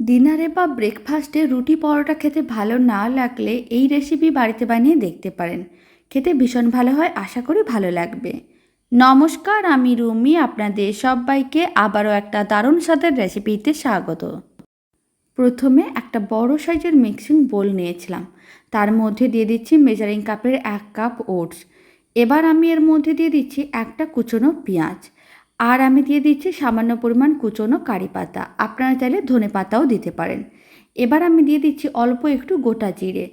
ডিনারে বা ব্রেকফাস্টে রুটি পরোটা খেতে ভালো না লাগলে এই রেসিপি বাড়িতে বানিয়ে দেখতে পারেন। খেতে ভীষণ ভালো হয়, আশা করি ভালো লাগবে। নমস্কার, আমি রুমি, আপনাদের সবাইকে আবারও একটা দারুণ স্বাদের রেসিপিতে স্বাগত। প্রথমে একটা বড় সাইজের মিক্সিং বোল নিয়েছিলাম। তার মধ্যে দিয়ে দিচ্ছি মেজারিং কাপের এক কাপ ওটস এবার আমি এর মধ্যে দিয়ে দিচ্ছি একটা কুচনো পেঁয়াজ। আর আমি দিয়ে দিচ্ছি সামান্য পরিমাণ কুচনো কারি পাতা। আপনারা চাইলে ধনে পাতাও দিতে পারেন। এবার আমি দিয়ে দিচ্ছি অল্প একটু গোটা জিরে,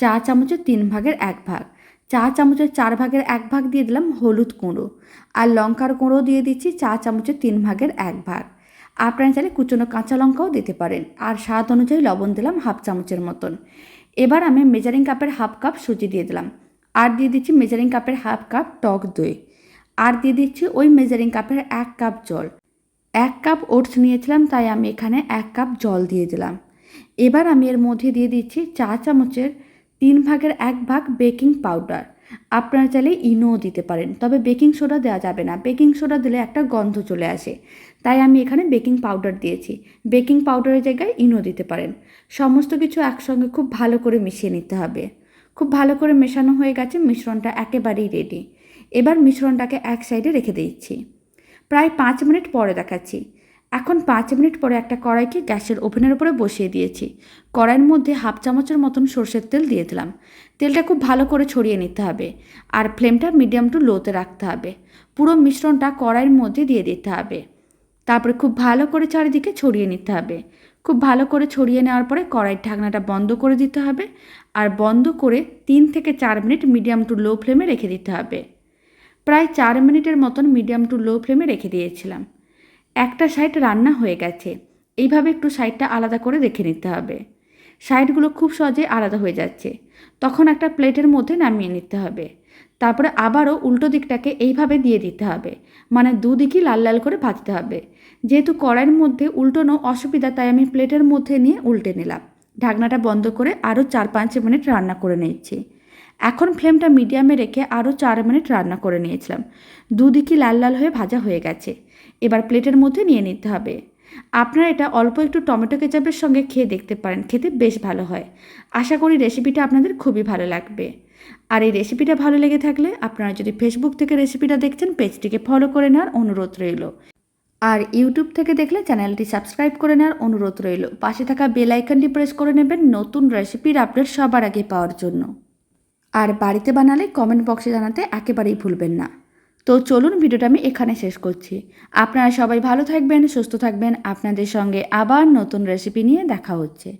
চা চামচের তিন ভাগের এক ভাগ। চা চামচের চার ভাগের এক ভাগ দিয়ে দিলাম হলুদ কুঁড়ো। আর লঙ্কার কুঁড়ো দিয়ে দিচ্ছি চা চামচের তিন ভাগের এক ভাগ। আপনারা চাইলে কুচনো কাঁচা লঙ্কাও দিতে পারেন। আর স্বাদ অনুযায়ী লবণ দিলাম হাফ চামচের মতন। এবার আমি মেজারিং কাপের হাফ কাপ সুজি দিয়ে দিলাম। আর দিয়ে দিচ্ছি মেজারিং কাপের হাফ কাপ টক দই। আর দিয়ে দিচ্ছি ওই মেজারিং কাপের এক কাপ জল। এক কাপ ওটস নিয়েছিলাম, তাই আমি এখানে এক কাপ জল দিয়ে দিলাম। এবার আমি এর মধ্যে দিয়ে দিচ্ছি চা চামচের তিন ভাগের এক ভাগ বেকিং পাউডার আপনারা চাইলে ইনোও দিতে পারেন, তবে বেকিং সোডা দেওয়া যাবে না। বেকিং সোডা দিলে একটা গন্ধ চলে আসে, তাই আমি এখানে বেকিং পাউডার দিয়েছি। বেকিং পাউডারের জায়গায় ইনো দিতে পারেন। সমস্ত কিছু একসঙ্গে খুব ভালো করে মিশিয়ে নিতে হবে। খুব ভালো করে মেশানো হয়ে গেছে, মিশ্রণটা একেবারেই রেডি এবার মিশ্রণটাকে এক সাইডে রেখে দিচ্ছি। প্রায় পাঁচ মিনিট পরে দেখাচ্ছি। এখন পাঁচ মিনিট পরে একটা কড়াইকে গ্যাসের ওভেনের উপরে বসিয়ে দিয়েছি। কড়াইয়ের মধ্যে হাফ চামচের মতন সর্ষের তেল দিয়ে দিলাম। তেলটা খুব ভালো করে ছড়িয়ে নিতে হবে আর ফ্লেমটা মিডিয়াম টু লোতে রাখতে হবে। পুরো মিশ্রণটা কড়াইয়ের মধ্যে দিয়ে দিতে হবে। তারপরে খুব ভালো করে চারিদিকে ছড়িয়ে নিতে হবে। খুব ভালো করে ছড়িয়ে নেওয়ার পরে কড়াইয়ের ঢাকনাটা বন্ধ করে দিতে হবে আর বন্ধ করে তিন থেকে চার মিনিট মিডিয়াম টু লো ফ্লেমে রেখে দিতে হবে। প্রায় চার মিনিটের মতন মিডিয়াম টু লো ফ্লেমে রেখে দিয়েছিলাম। একটা সাইড রান্না হয়ে গেছে। এইভাবে একটু সাইডটা আলাদা করে রেখে নিতে হবে। সাইডগুলো খুব সহজে আলাদা হয়ে যাচ্ছে। তখন একটা প্লেটের মধ্যে নামিয়ে নিতে হবে। তারপরে আবারও উল্টো দিকটাকে এইভাবে দিয়ে দিতে হবে। মানে দুদিকই লাল লাল করে ভাজতে হবে। যেহেতু কড়াইয়ের মধ্যে উল্টোনো অসুবিধা, তাই আমি প্লেটের মধ্যে নিয়ে উল্টে নিলাম। ঢাকনাটা বন্ধ করে আরও চার পাঁচ মিনিট রান্না করে নিচ্ছি। এখন ফ্লেমটা মিডিয়ামে রেখে আরও চার মিনিট রান্না করে নিয়েছিলাম। দুদিকই লাল লাল হয়ে ভাজা হয়ে গেছে। এবার প্লেটের মধ্যে নিয়ে নিতে হবে। আপনারা এটা অল্প একটু টমেটো কেচাপের সঙ্গে খেয়ে দেখতে পারেন, খেতে বেশ ভালো হয়। আশা করি রেসিপিটা আপনাদের খুবই ভালো লাগবে। আর এই রেসিপিটা ভালো লেগে থাকলে আপনারা যদি ফেসবুক থেকে রেসিপিটা দেখছেন, পেজটিকে ফলো করে নেওয়ার অনুরোধ রইল। আর ইউটিউব থেকে দেখলে চ্যানেলটি সাবস্ক্রাইব করে নেওয়ার অনুরোধ রইল। পাশে থাকা বেল আইকনটি প্রেস করে নেবেন নতুন রেসিপির আপডেট সবার আগে পাওয়ার জন্য। আর বাড়িতে বানালে কমেন্ট বক্সে জানাতে একেবারেই ভুলবেন না। তো চলুন ভিডিওটা আমি এখানে শেষ করছি। আপনারা সবাই ভালো থাকবেন, সুস্থ থাকবেন। আপনাদের সঙ্গে আবার নতুন রেসিপি নিয়ে দেখা হচ্ছে।